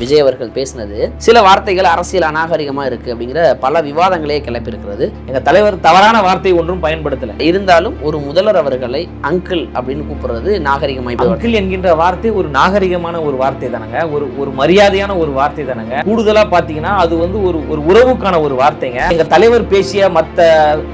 விஜய் அவர்கள் பேசினது சில வார்த்தைகள் அரசியல் அநாகரிகமா இருக்கு அப்படிங்கிற பல விவாதங்களே கிளப்பியிருக்கிறது. எங்க தலைவர் தவறான வார்த்தை ஒன்றும் பயன்படுத்தல. இருந்தாலும் ஒரு முதல்வர் அவர்களை அங்கிள் அப்படின்னு கூப்பிடுறது நாகரிகமாய் அங்கிள் என்கின்ற வார்த்தை ஒரு நாகரிகமான ஒரு வார்த்தை தானங்க. ஒரு ஒரு மரியாதையான ஒரு வார்த்தை தானங்க. கூடுதலா பாத்தீங்கன்னா அது வந்து ஒரு ஒரு உறவுக்கான ஒரு வார்த்தைங்க. எங்க தலைவர் பேசிய மத்த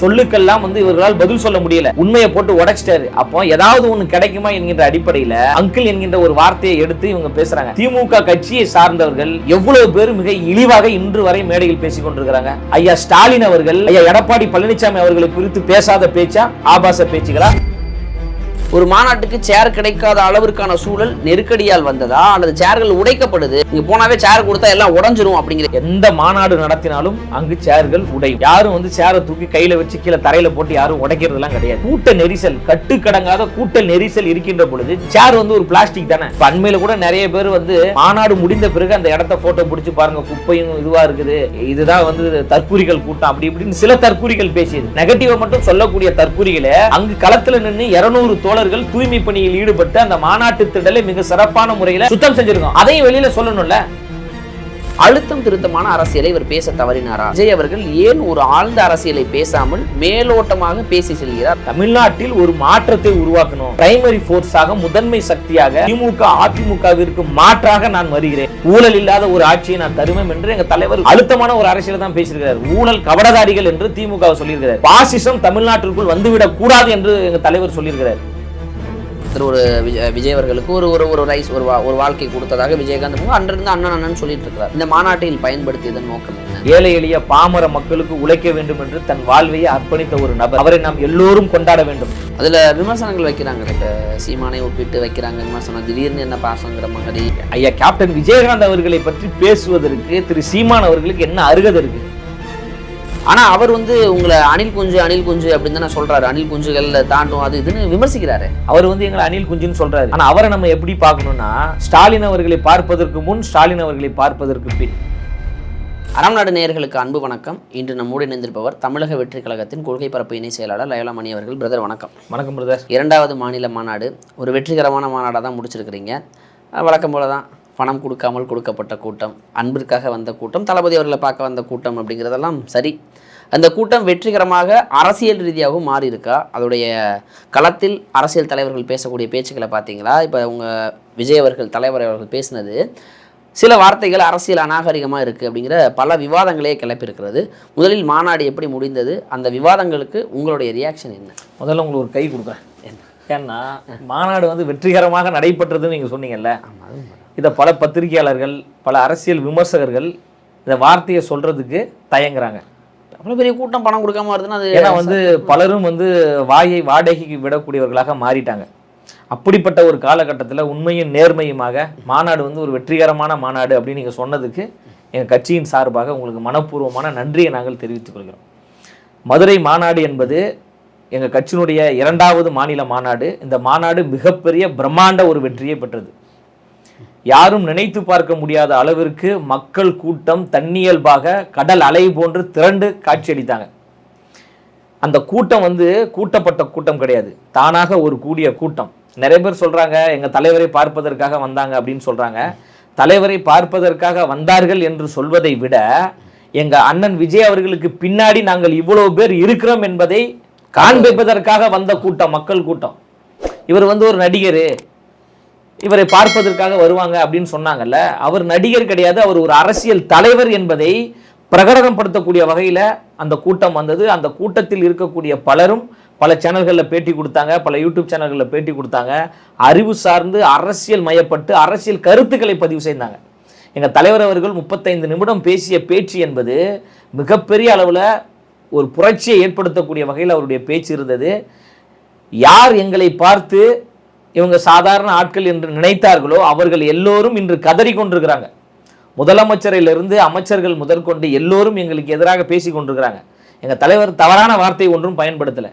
சொல்லுக்கெல்லாம் வந்து இவர்களால் பதில் சொல்ல முடியல. உண்மையை போட்டு உடைச்சிட்டாரு. அப்போ ஏதாவது ஒண்ணு கிடைக்குமா என்கின்ற அடிப்படையில அங்கிள் என்கின்ற ஒரு வார்த்தையை எடுத்து இவங்க பேசுறாங்க. திமுக கட்சியை சார்ந்தவர்கள் எவ்வளவு பேர் மிக இழிவாக இன்று வரை மேடையில் பேசிக் கொண்டிருக்கிறாங்க. ஐயா ஸ்டாலின் அவர்கள் ஐயா எடப்பாடி பழனிசாமி அவர்களை குறித்து பேசாத பேச்சா ஆபாச பேச்சுகளா? ஒரு மாநாட்டுக்கு சேர் கிடைக்காத அளவிற்கான சூழல் நெருக்கடியால் வந்ததா? அல்லது சேர்கள் உடைக்கப்படுது? இங்க போனாவே சேர் கொடுத்தா எல்லாம் உடஞ்சிரும் அப்படிங்கிற எந்த மாநாடு நடத்தினாலும் அங்கு சேர்கள் உடையும். யாரும் வந்து சேரை தூக்கி கையில வச்சு கீழே தரையில போட்டு யாரும் உடைக்கிறதுலாம் கிடையாது. கூட்ட நெரிசல் கட்டுக்கடங்காத கூட்ட நெரிசல் இருக்கின்ற பொழுது சேர் வந்து ஒரு பிளாஸ்டிக் தானே? இப்ப அண்மையில கூட நிறைய பேர் வந்து மாநாடு முடிந்த பிறகு அந்த இடத்த போட்டோ பிடிச்சு பாருங்க குப்பையும் இதுவா இருக்குது. இதுதான் வந்து தற்கூரிகள் கூட்டம் அப்படி இப்படின்னு சில தற்கூரிகள் பேசியது. நெகட்டிவா மட்டும் சொல்லக்கூடிய தற்கூரிகளை அங்கு களத்துல நின்று இருநூறு தோழர்கள் தூய்மை பணியில் ஈடுபட்டு அந்த மாநாட்டு திடலை மிக சிறப்பான முறையில சுத்தம் செஞ்சிருக்கோம். அதையும் வெளியில சொல்லணும்ல? அழுத்தம் திருத்தமான அரசியலை இவர் பேச தவறினாரா? விஜய் அவர்கள் ஏன் ஒரு ஆழ்ந்த அரசியலை பேசாமல் மேலோட்டமாக பேசி செல்கிறார்? தமிழ்நாட்டில் ஒரு மாற்றத்தை உருவாக்கணும். பிரைமரி போர்ஸாக முதன்மை சக்தியாக திமுக அதிமுகவிற்கு மாற்றாக நான் வருகிறேன். ஊழல் இல்லாத ஒரு ஆட்சியை நான் தருவேன் என்று எங்க தலைவர் அழுத்தமான ஒரு அரசியலை தான் பேசியிருக்கிறார். ஊழல் கபடதாரிகள் என்று திமுக சொல்லியிருக்கிறார். பாசிசம் தமிழ்நாட்டிற்குள் வந்துவிடக் கூடாது என்று எங்க தலைவர் சொல்லியிருக்கிறார். திரு ஒரு விஜய் அவர்களுக்கு ஒரு ஒரு ஒரு ரைஸ் ஒரு ஒரு வாழ்க்கை கொடுத்ததாக விஜயகாந்த் அன்றிருந்து அண்ணன் அண்ணன் சொல்லிட்டு இருக்கிறார். இந்த மாநாட்டில் பயன்படுத்தியதன் நோக்கம் ஏழை எளிய பாமர மக்களுக்கு உழைக்க வேண்டும் என்று தன் வாழ்வையை அர்ப்பணித்த ஒரு நபர். அவரை நாம் எல்லோரும் கொண்டாட வேண்டும். அதுல விமர்சனங்கள் வைக்கிறாங்க. இப்ப சீமானை ஒப்பிட்டு வைக்கிறாங்க. விமர்சனம் திடீர்னு என்ன பாசங்கிற மாதிரி. ஐயா கேப்டன் விஜயகாந்த் அவர்களை பற்றி பேசுவதற்கு திரு சீமான் அவர்களுக்கு என்ன அருகதை இருக்கு? ஆனா அவர் வந்து உங்களை அணில் குஞ்சு அணில் குஞ்சு அப்படின்னு தானே சொல்றாரு. அணில் குஞ்சுகள் தாண்டும் அது இதுன்னு விமர்சிக்கிறாரு. அவர் வந்து எங்களை அனில் குஞ்சுன்னு சொல்றாரு. ஆனா அவரை நம்ம எப்படி பார்க்கணும்னா ஸ்டாலின் அவர்களை பார்ப்பதற்கு முன் ஸ்டாலின் அவர்களை பார்ப்பதற்கு பின். அறம் நாடு நேயர்களுக்கு அன்பு வணக்கம். இன்று நம்மோடு இணைந்திருப்பவர் தமிழக வெற்றி கழகத்தின் கொள்கை பரப்பு இணை செயலாளர் லயலா மணி அவர்கள். பிரதர் வணக்கம். வணக்கம் பிரதர் இரண்டாவது மாநில மாநாடு. ஒரு வெற்றிகரமான மாநாடாக தான் முடிச்சிருக்கிறீங்க. வழக்கம் போல தான் பணம் கொடுக்காமல் கொடுக்கப்பட்ட கூட்டம் அன்பிற்காக வந்த கூட்டம் தளபதி அவர்களை பார்க்க வந்த கூட்டம் அப்படிங்கிறதெல்லாம் சரி. அந்த கூட்டம் வெற்றிகரமாக அரசியல் ரீதியாகவும் மாறி இருக்கா அதோடைய களத்தில் அரசியல் தலைவர்கள் பேசக்கூடிய பேச்சுக்களை பார்த்தீங்களா? இப்போ உங்கள் விஜய் அவர்கள் தலைவர் அவர்கள் பேசினது சில வார்த்தைகள் அரசியல் அநாகரிகமாக இருக்குது அப்படிங்கிற பல விவாதங்களே கிளப்பியிருக்கிறது. முதலில் மாநாடு எப்படி முடிந்தது? அந்த விவாதங்களுக்கு உங்களுடைய ரியாக்ஷன் என்ன? முதல்ல உங்களுக்கு ஒரு கை கொடுக்குறேன் ஏன்னா மாநாடு வந்து வெற்றிகரமாக நடைபெற்றதுன்னு நீங்க சொன்னீங்கல்ல. இதை பல பத்திரிகையாளர்கள் பல அரசியல் விமர்சகர்கள் இந்த வார்த்தையை சொல்றதுக்கு தயங்குறாங்க. அவ்வளோ பெரிய கூட்டம் பணம் கொடுக்காம வருதுன்னா அது ஏன்னா வந்து பலரும் வந்து வாயை வாடகைக்கு விடக்கூடியவர்களாக மாறிட்டாங்க. அப்படிப்பட்ட ஒரு காலகட்டத்தில் உண்மையும் நேர்மையுமாக மாநாடு வந்து ஒரு வெற்றிகரமான மாநாடு அப்படின்னு நீங்கள் சொன்னதுக்கு எங்கள் கட்சியின் சார்பாக உங்களுக்கு மனப்பூர்வமான நன்றியை நாங்கள் தெரிவித்துக் கொள்கிறோம். மதுரை மாநாடு என்பது எங்கள் கட்சியினுடைய இரண்டாவது மாநில மாநாடு. இந்த மாநாடு மிகப்பெரிய பிரம்மாண்ட ஒரு வெற்றியை பெற்றது. யாரும் நினைத்து பார்க்க முடியாத அளவிற்கு மக்கள் கூட்டம் தன்னியல்பாக கடல் அலை போன்று திரண்டு காட்சியளித்தாங்க. அந்த கூட்டம் வந்து கூட்டப்பட்ட கூட்டம் கிடையாது. தானாக ஒரு கூடிய கூட்டம். நிறைய பேர் சொல்கிறாங்க எங்கள் தலைவரை பார்ப்பதற்காக வந்தாங்க அப்படின்னு சொல்கிறாங்க தலைவரை பார்ப்பதற்காக வந்தார்கள் என்று சொல்வதை விட எங்கள் அண்ணன் விஜய் அவர்களுக்கு பின்னாடி நாங்கள் இவ்வளோ பேர் இருக்கிறோம் என்பதை காண்பிப்பதற்காக வந்த கூட்டம் மக்கள் கூட்டம். இவர் வந்து ஒரு நடிகர். இவரை பார்ப்பதற்காக வருவாங்க அப்படின்னு சொன்னாங்கல்ல. அவர் நடிகர் கிடையாது அவர் ஒரு அரசியல் தலைவர் என்பதை பிரகடனப்படுத்தக்கூடிய வகையில் அந்த கூட்டம் வந்தது. அந்த கூட்டத்தில் இருக்கக்கூடிய பலரும் பல சேனல்களில் பேட்டி கொடுத்தாங்க பல யூடியூப் சேனல்களில் பேட்டி கொடுத்தாங்க. அறிவு சார்ந்து அரசியல் மயப்பட்டு அரசியல் கருத்துக்களை பதிவு செய்தாங்க. எங்கள் தலைவர் அவர்கள் முப்பத்தைந்து நிமிடம் பேசிய பேச்சு என்பது மிகப்பெரிய அளவில் ஒரு புரட்சியை ஏற்படுத்தக்கூடிய வகையில் அவருடைய பேச்சு இருந்தது. யார் எங்களை பார்த்து இவங்க சாதாரண ஆட்கள் என்று நினைத்தார்களோ அவர்கள் எல்லோரும் இன்று கதறி கொண்டிருக்கிறாங்க. முதலமைச்சரிலிருந்து அமைச்சர்கள் முதற்கொண்டு எல்லோரும் எங்களுக்கு எதிராக பேசி கொண்டிருக்கிறாங்க. எங்கள் தலைவர் தவறான வார்த்தை ஒன்றும் பயன்படுத்தலை.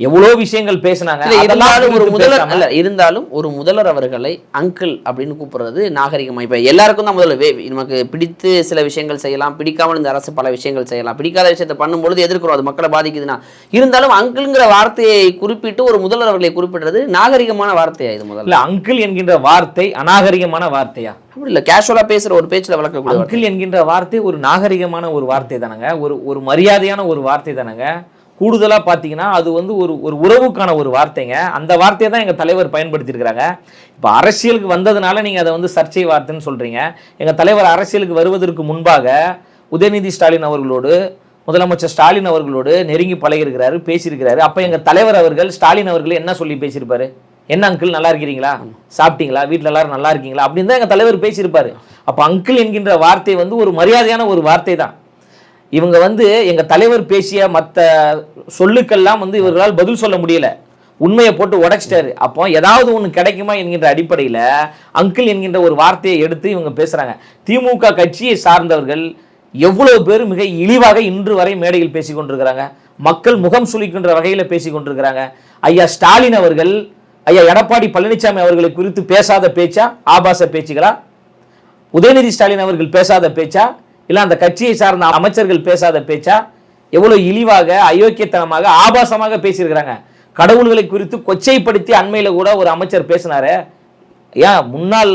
எவ்வளோ விஷயங்கள் பேசினாங்க இருந்தாலும் ஒரு முதல்வர் இல்ல இருந்தாலும் ஒரு முதல்வர் அவர்களை அங்கிள் அப்படின்னு கூப்பிடுறது நாகரிகமா. இப்ப எல்லாருக்கும் தான் முதல்ல வே- நமக்கு பிடித்து சில விஷயங்கள் செய்யலாம் பிடிக்காமல் இந்த அரசு பல விஷயங்கள் செய்யலாம். பிடிக்காத விஷயத்தை பண்ணும்பொழுது எதிர்க்கிறோம் அது மக்களை பாதிக்குதுன்னா. இருந்தாலும் அங்கிள்ங்கிற வார்த்தையை குறிப்பிட்டு ஒரு முதல்வர் அவர்களை குறிப்பிடுறது நாகரிகமான வார்த்தையா இது முதல்ல? அங்கிள் என்கின்ற வார்த்தை அநாகரிகமான வார்த்தையா? அப்படி இல்ல கேஷுவலா பேசுற ஒரு பேச்சுல வளர்க்கக்கூடிய வார்த்தை. அங்கிள் என்கின்ற வார்த்தை ஒரு நாகரிகமான ஒரு வார்த்தை தானங்க. ஒரு ஒரு மரியாதையான ஒரு வார்த்தை தானங்க. கூடுதலா பார்த்தீங்கன்னா அது வந்து ஒரு ஒரு உறவுக்கான ஒரு வார்த்தைங்க. அந்த வார்த்தையை தான் எங்க தலைவர் பயன்படுத்தியிருக்கிறாங்க. இப்போ அரசியலுக்கு வந்ததுனால நீங்க அதை வந்து சர்ச்சை வார்த்தைன்னு சொல்றீங்க. எங்க தலைவர் அரசியலுக்கு வருவதற்கு முன்பாக உதயநிதி ஸ்டாலின் அவர்களோடு முதலமைச்சர் ஸ்டாலின் அவர்களோடு நெருங்கி பழகிருக்கிறாரு பேசியிருக்கிறாரு. அப்ப எங்க தலைவர் அவர்கள் ஸ்டாலின் அவர்கள் என்ன சொல்லி பேசியிருப்பாரு? என்ன அங்கிள் நல்லா இருக்கிறீங்களா? சாப்பிட்டீங்களா? வீட்டில் எல்லாரும் நல்லா இருக்கீங்களா? அப்படின்னு தான் எங்கள் தலைவர் பேசியிருப்பாரு. அப்போ அங்கிள் என்கின்ற வார்த்தை வந்து ஒரு மரியாதையான ஒரு வார்த்தை தான். இவங்க வந்து எங்கள் தலைவர் பேசிய மற்ற சொல்லுக்கெல்லாம் வந்து இவர்களால் பதில் சொல்ல முடியல. உண்மையை போட்டு உடைச்சிட்டாரு. அப்போ ஏதாவது ஒன்று கிடைக்குமா என்கின்ற அடிப்படையில் அங்கிள் என்கின்ற ஒரு வார்த்தையை எடுத்து இவங்க பேசுகிறாங்க திமுக கட்சியை சார்ந்தவர்கள் எவ்வளோ பேர் மிக இழிவாக இன்று வரை மேடையில் பேசி கொண்டிருக்கிறாங்க. மக்கள் முகம் சுளிக்கின்ற வகையில் பேசி கொண்டிருக்கிறாங்க. ஐயா ஸ்டாலின் அவர்கள் ஐயா எடப்பாடி பழனிசாமி அவர்களை குறித்து பேசாத பேச்சா? ஆபாச பேச்சுகளா? உதயநிதி ஸ்டாலின் அவர்கள் பேசாத பேச்சா? இல்லை அந்த கட்சியை சார்ந்த அமைச்சர்கள் பேசாத பேச்சா? எவ்வளோ இழிவாக அயோக்கியத்தனமாக ஆபாசமாக பேசியிருக்கிறாங்க. கடவுள்களை குறித்து கொச்சைப்படுத்தி அண்மையில் கூட ஒரு அமைச்சர் பேசினாரு. ஏன் முன்னாள்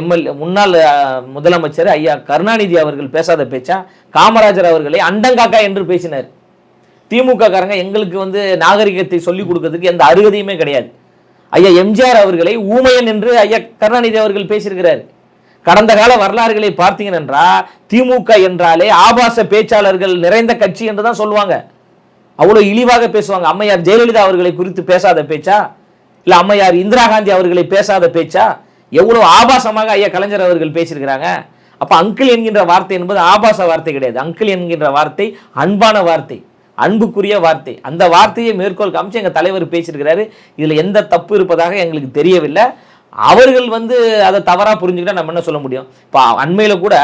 எம்எல்ஏ முன்னாள் முதலமைச்சர் ஐயா கருணாநிதி அவர்கள் பேசாத பேச்சா? காமராஜர் அவர்களை அண்டங்காக்கா என்று பேசினார். திமுக காரங்க எங்களுக்கு வந்து நாகரிகத்தை சொல்லிக் கொடுக்கறதுக்கு எந்த அருகதையுமே கிடையாது. ஐயா எம்ஜிஆர் அவர்களை ஊமையன் என்று ஐயா கருணாநிதி அவர்கள் பேசியிருக்கிறார். கடந்த கால வரலாறுகளை பார்த்தீங்கன்றா திமுக என்றாலே ஆபாச பேச்சாளர்கள் நிறைந்த கட்சி என்று தான் சொல்லுவாங்க. அவ்வளோ இழிவாக பேசுவாங்க. அம்மையார் ஜெயலலிதா அவர்களை குறித்து பேசாத பேச்சா? இல்லை அம்மையார் இந்திரா காந்தி அவர்களை பேசாத பேச்சா? எவ்வளோ ஆபாசமாக ஐயா கலைஞர் அவர்கள் பேசியிருக்கிறாங்க. அப்போ அங்கிள் என்கின்ற வார்த்தை என்பது ஆபாச வார்த்தை கிடையாது. அங்கிள் என்கின்ற வார்த்தை அன்பான வார்த்தை அன்புக்குரிய வார்த்தை. அந்த வார்த்தையை மேற்கோள் காமிச்சு எங்கள் தலைவர் பேசியிருக்கிறாரு. இதில் எந்த தப்பு இருப்பதாக எங்களுக்கு தெரியவில்லை. அவர்கள் வந்து அதை தவறாக புரிஞ்சுக்கிட்டா நம்ம என்ன சொல்ல முடியும்? இப்போ அண்மையில் கூட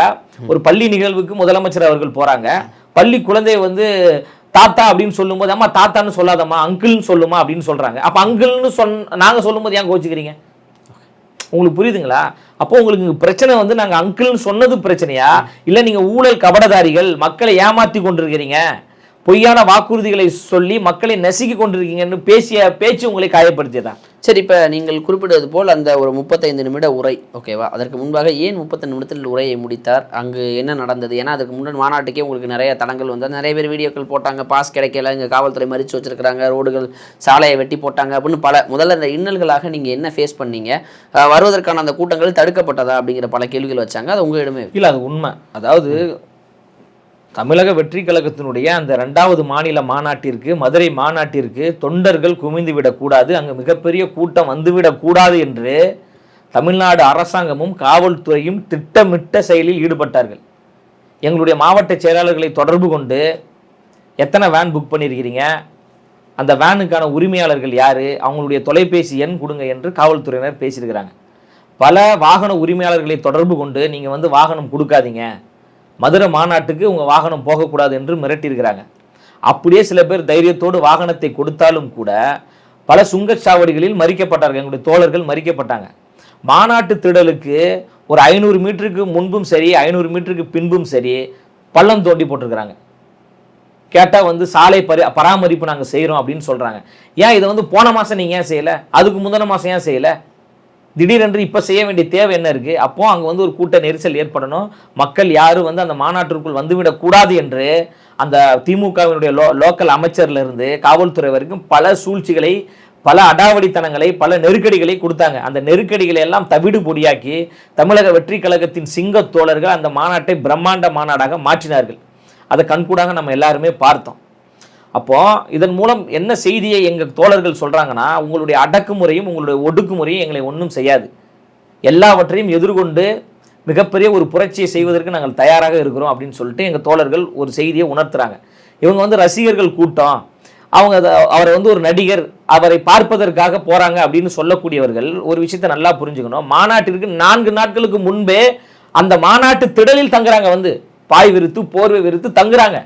ஒரு பள்ளி நிகழ்வுக்கு முதலமைச்சர் அவர்கள் போகிறாங்க பள்ளி குழந்தை வந்து தாத்தா அப்படின்னு சொல்லும்போது அம்மா தாத்தான்னு சொல்லாதம்மா அங்கிள்னு சொல்லுமா அப்படின்னு சொல்கிறாங்க அப்போ அங்கிள்னு சொன் நாங்கள் சொல்லும்போது ஏன் கோச்சிக்கிறீங்க உங்களுக்கு புரியுதுங்களா? அப்போ உங்களுக்கு பிரச்சனை வந்து நாங்கள் அங்கிள்னு சொன்னது பிரச்சனையா? இல்லை நீங்கள் ஊழல் கபடதாரிகள் மக்களை ஏமாத்தி கொண்டிருக்கிறீங்க? பொய்யான வாக்குறுதிகளை சொல்லி மக்களை நசுக்கி கொண்டிருக்கீங்கன்னு பேசிய பேச்சு உங்களை காயப்படுத்தியதான் சரி இப்போ நீங்கள் குறிப்பிடுவது போல் அந்த ஒரு முப்பத்தைந்து நிமிட உரை ஓகேவா அதற்கு முன்பாக ஏன் முப்பத்தஞ்சு நிமிடத்தில் உரையை முடித்தார்? அங்கு என்ன நடந்தது? ஏன்னா அதுக்கு முன்னாடி மாநாட்டுக்கே உங்களுக்கு நிறைய தடங்கள் வந்தால் நிறைய பேர் வீடியோக்கள் போட்டாங்க. பாஸ் கிடைக்கல இங்கே காவல்துறை மறித்து வச்சிருக்கிறாங்க. ரோடுகள் சாலையை வெட்டி போட்டாங்க அப்படின்னு பல முதல்ல இந்த இன்னல்களாக நீங்கள் என்ன ஃபேஸ் பண்ணீங்க? வருவதற்கான அந்த கூட்டங்கள் தடுக்கப்பட்டதா அப்படிங்கிற பல கேள்விகள் வச்சாங்க. அது உங்களிடமே இல்லை அது உண்மை. அதாவது தமிழக வெற்றி கழகத்தினுடைய அந்த ரெண்டாவது மாநில மாநாட்டிற்கு மதுரை மாநாட்டிற்கு தொண்டர்கள் குமிந்து விடக்கூடாது அங்கு மிகப்பெரிய கூட்டம் வந்துவிடக்கூடாது என்று தமிழ்நாடு அரசாங்கமும் காவல்துறையும் திட்டமிட்ட செயலில் ஈடுபட்டார்கள். எங்களுடைய மாவட்ட செயலாளர்களை தொடர்பு கொண்டு எத்தனை வேன் புக் பண்ணியிருக்கிறீங்க அந்த வேனுக்கான உரிமையாளர்கள் யார்? அவங்களுடைய தொலைபேசி எண் கொடுங்க என்று காவல்துறையினர் பேசியிருக்கிறாங்க. பல வாகன உரிமையாளர்களை தொடர்பு கொண்டு நீங்கள் வந்து வாகனம் கொடுக்காதீங்க. மதுரை மாநாட்டுக்கு உங்கள் வாகனம் போகக்கூடாது என்று மிரட்டியிருக்கிறாங்க. அப்படியே சில பேர் தைரியத்தோடு வாகனத்தை கொடுத்தாலும் கூட பல சுங்கச்சாவடிகளில் மறிக்கப்பட்டார்கள். எங்களுடைய தோழர்கள் மறிக்கப்பட்டாங்க. மாநாட்டு திடலுக்கு ஒரு ஐநூறு மீட்டருக்கு முன்பும் சரி ஐநூறு மீட்டருக்கு பின்பும் சரி பள்ளம் தோண்டி போட்டிருக்கிறாங்க. கேட்டால் வந்து சாலை பரி பராமரிப்பு நாங்கள் செய்கிறோம் அப்படின்னு சொல்கிறாங்க ஏன் இதை வந்து போன மாதம் நீங்கள் ஏன் செய்யலை? அதுக்கு முந்தின மாதம் ஏன் செய்யலை? திடீரென்று இப்போ செய்ய வேண்டிய தேவை என்ன இருக்குது அப்போது அங்கே வந்து ஒரு கூட்ட நெரிசல் ஏற்படணும். மக்கள் யாரும் வந்து அந்த மாநாட்டிற்குள் வந்துவிடக்கூடாது என்று அந்த திமுகவினுடைய லோ லோக்கல் அமைச்சர்லேருந்து காவல்துறை வரைக்கும் பல சூழ்ச்சிகளை பல அடாவடித்தனங்களை பல நெருக்கடிகளை கொடுத்தாங்க. அந்த நெருக்கடிகளை எல்லாம் தவிடு பொடியாக்கி தமிழக வெற்றி கழகத்தின் சிங்க தோழர்கள் அந்த மாநாட்டை பிரம்மாண்ட மாநாடாக மாற்றினார்கள். அதை கண்கூடாக நம்ம எல்லாருமே பார்த்தோம். அப்போ இதன் மூலம் என்ன செய்தியை எங்கள் தோழர்கள் சொல்கிறாங்கன்னா உங்களுடைய அடக்குமுறையும் உங்களுடைய ஒடுக்குமுறையும் எங்களை ஒன்றும் செய்யாது. எல்லாவற்றையும் எதிர்கொண்டு மிகப்பெரிய ஒரு புரட்சியை செய்வதற்கு நாங்கள் தயாராக இருக்கிறோம் அப்படின்னு சொல்லிட்டு எங்கள் தோழர்கள் ஒரு செய்தியை உணர்த்துறாங்க. இவங்க வந்து ரசிகர்கள் கூட்டம். அவங்க அவரை வந்து ஒரு நடிகர் அவரை பார்ப்பதற்காக போகிறாங்க அப்படின்னு சொல்லக்கூடியவர்கள் ஒரு விஷயத்தை நல்லா புரிஞ்சுக்கணும். மாநாட்டிற்கு நான்கு நாட்களுக்கு முன்பே அந்த மாநாட்டு திடலில் தங்குறாங்க வந்து. பாய் விரித்து போர்வை விரித்து தங்குறாங்க.